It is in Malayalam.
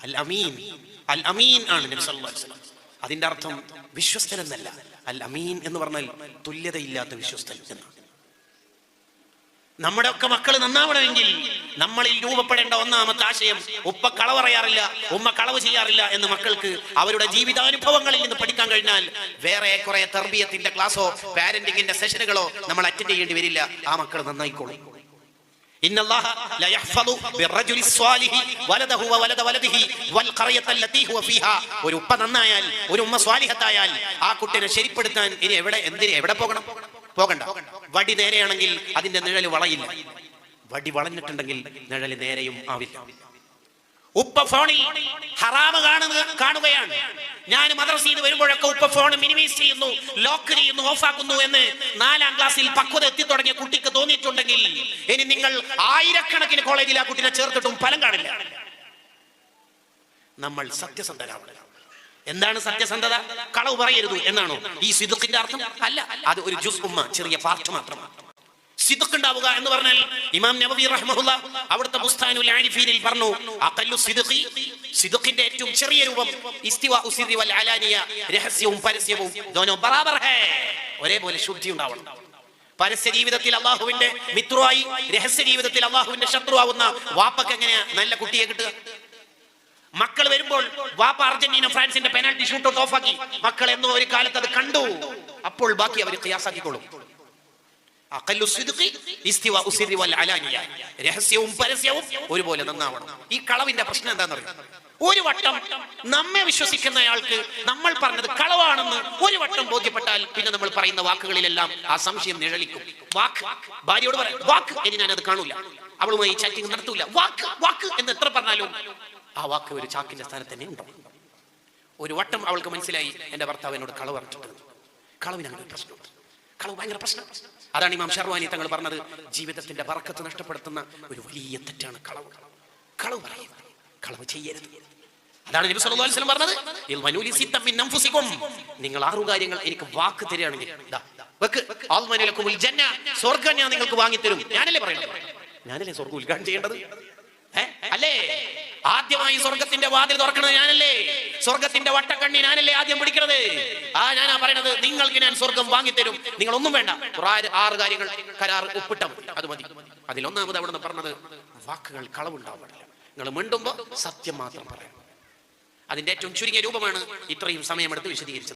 അൽ അമീൻ അൽ അമീൻ ആണ് നബി അലൈഹി അതിന്റെ അർത്ഥം വിശ്വസ്തൻ എന്നല്ല അൽ അമീൻ എന്ന് പറഞ്ഞാൽ തുല്യതയില്ലാത്ത വിശ്വസ്തൻ എന്നാണ്. നമ്മുടെ ഒക്കെ മക്കൾ നന്നാവണമെങ്കിൽ നമ്മളിൽ രൂപപ്പെടേണ്ട ഒന്നാമത്തെ ആശയം ഉപ്പ കളവ് പറയാറില്ല ഉമ്മ കളവ് ചെയ്യാറില്ല എന്ന് മക്കൾക്ക് അവരുടെ ജീവിതാനുഭവങ്ങളിൽ നിന്ന് പഠിക്കാൻ കഴിഞ്ഞാൽ വേറെ കുറെ തെർബിയത്തിന്റെ ക്ലാസ്സോ പാരന്റിങ്ങിന്റെ സെഷനുകളോ നമ്മൾ അറ്റൻഡ് ചെയ്യേണ്ടി വരില്ല. ആ മക്കൾ നന്നായിക്കോളും. إن الله لا يحفظ بالرجل الصالح ولده وولد ولده والقرية التي هو فيها ഒരു ഉപ്പ നന്നായാൽ ഒരു ഉമ്മ സ്വാലിഹത്തായാൽ ആ കുട്ടിനെ ശരിപ്പെടുത്താൻ ഇനി എവിടെ എന്തിന് എവിടെ പോകണം പോകണ്ട വടി നേരെയാണെങ്കിൽ അതിന്റെ നിഴല് വളയില്ല വടി വളഞ്ഞിട്ടുണ്ടെങ്കിൽ നിഴല് നേരെയും ആവില്ല ഉപ്പ ഫോണിൽ ഹറാമ് കാണുക കാണുകയാണ് ഞാൻ മദ്രസയിൽ വരുമ്പോഴൊക്കെ ഉപ്പ ഫോൺ മിനിമൈസ് ചെയ്യുന്നു ലോക്ക് ചെയ്യുന്നു ഓഫ് ആക്കുന്നു എന്ന് നാലാം ക്ലാസ്സിൽ പക്വത എത്തി തുടങ്ങിയ കുട്ടിക്ക് തോന്നിയിട്ടുണ്ടെങ്കിൽ ഇനി നിങ്ങൾ ആയിരക്കണക്കിന് കോളേജിൽ ആ കുട്ടിനെ ചേർത്തിട്ടും ഫലം കാണില്ല. നമ്മൾ സത്യസന്ധരാവണം. എന്താണ് സത്യസന്ധത? കളവ് പറയരുത് എന്നാണോ? ഈ സിദുക്കിന്റെ അർത്ഥം? അല്ല അത് ഒരു ജുസ് ഉമ്മ ചെറിയ പാർട്ട് മാത്രമാണ്. സിദുക്ക് ഉണ്ടാവുക എന്ന് പറഞ്ഞാൽ ഇമാം നബവി റഹ്മഹുല്ല അവിടുത്തെ ബുസ്താനുൽ ആരിഫീനിൽ പറഞ്ഞു അഖല്ലു സിദുഖി. സിദുഖിന്റെ ഏറ്റവും ചെറിയ രൂപം ഇസ്തിവ വൽ അലാനിയ രഹസ്യവും പരസ്യവും. ദോനോ ബറാബർ ഹേ. ഒരേപോലെ ശുദ്ധി ഉണ്ടാവണം. പരസ്യ ജീവിതത്തിൽ അള്ളാഹുവിന്റെ മിത്രമായി രഹസ്യ ജീവിതത്തിൽ അള്ളാഹുവിന്റെ ആവുന്ന വാപ്പക്ക് എങ്ങനെയാ? നല്ല കുട്ടിയെ കിട്ടുക. മക്കൾ വരുമ്പോൾ വാപ്പ അർജന്റീന ഫ്രാൻസിന്റെ പെനാൽറ്റി ഷൂട്ട് ഓഫാക്കി. മക്കൾ എന്നോ ഒരു കാലത്ത് അത് കണ്ടു. അപ്പോൾ ബാക്കി അവർ ക്രിയാസാക്കിക്കോളും അഖല്ലു സിദ്ഖി ഇസ്തിവാഉ സിർരി വൽ അലാനിയ. രഹസ്യവും പരസ്യവും ഒരുപോലെ നന്നാവണം. ഈ കളവിന്റെ പ്രശ്നം എന്താണെന്നറിയാം ഒരു വട്ടം നമ്മെ വിശ്വസിക്കുന്ന അയാൾക്ക് നമ്മൾ പറഞ്ഞത് കളവാണെന്ന് ഒരു വട്ടം ബോധ്യപ്പെട്ടാൽ പിന്നെ നമ്മൾ പറയുന്ന വാക്കുകളിലെല്ലാം ആ സംശയം നിഴലിക്കും. വാക്ക് ഭാര്യയോട് പറയാം വാക്ക് ഇനി ഞാനത് കാണൂല. അവളുമായി ചാറ്റിംഗ് നടത്തൂല. വാക്ക് വാക്ക് എന്ന് എത്ര പറഞ്ഞാലും ആ വാക്ക് ഒരു ചാക്കിന്റെ സ്ഥാനത്ത് തന്നെ ഉണ്ടാവും ഒരു വട്ടം അവൾക്ക് മനസ്സിലായി എന്റെ ഭർത്താവ് എന്നോട് കളവ് പറഞ്ഞിട്ടുണ്ട്. കളവിനാണ് പ്രശ്നമുണ്ട് കളവ് ഭയങ്കര പ്രശ്നം. അതാണ് ഇമാം ഷർവാനി തങ്ങൾ പറഞ്ഞത് ജീവിതത്തിന്റെ പറക്കത്ത് നഷ്ടപ്പെടുത്തുന്ന ഒരു വലിയ തെറ്റാണ് കളവ്. കളവ് പറയുന്നത് കളവ് ചെയ്യരുത്. അതാണ് നബി സല്ലല്ലാഹു അലൈഹി വസല്ലം പറഞ്ഞത് "ഇൽ വനൂലി സിത്തം മിൻ അൻഫുസികും." നിങ്ങൾ ആറു കാര്യങ്ങൾ എനിക്ക് വാക്ക് തരികയാണെങ്കിൽ ദാ, വെക്ക്. ആൽമനു ലക്കുമുൽ ജന്ന സ്വർഗം ഞാൻ നിങ്ങൾക്ക് വാങ്ങി തരും ഞാനല്ലേ പറയുന്നത് ഞാനല്ലേ സ്വർഗം ഉദ്ഘാടനം ചെയ്യേണ്ടത്? അല്ലേ? ആദ്യമായി സ്വർഗത്തിന്റെ വാതിൽ തുറക്കണത് ഞാനല്ലേ? സ്വർഗത്തിന്റെ വട്ടക്കണ്ണി ഞാനല്ലേ ആദ്യം പിടിക്കണത്? ആ ഞാനാ പറയണത്. നിങ്ങൾക്ക് ഞാൻ സ്വർഗം വാങ്ങിത്തരും. നിങ്ങൾ ഒന്നും വേണ്ട ആറ് കാര്യങ്ങൾ കരാർ ഒപ്പിട്ട അത് മതി. അതിലൊന്നാമത് അവിടെ നിന്ന് പറഞ്ഞത് വാക്കുകൾ കളവുണ്ടാവില്ല നിങ്ങൾ മിണ്ടുമ്പോ സത്യം മാത്രം പറയാം. അതിന്റെ ഏറ്റവും ചുരുങ്ങിയ രൂപമാണ് ഇത്രയും സമയമെടുത്ത് വിശദീകരിച്ചത്.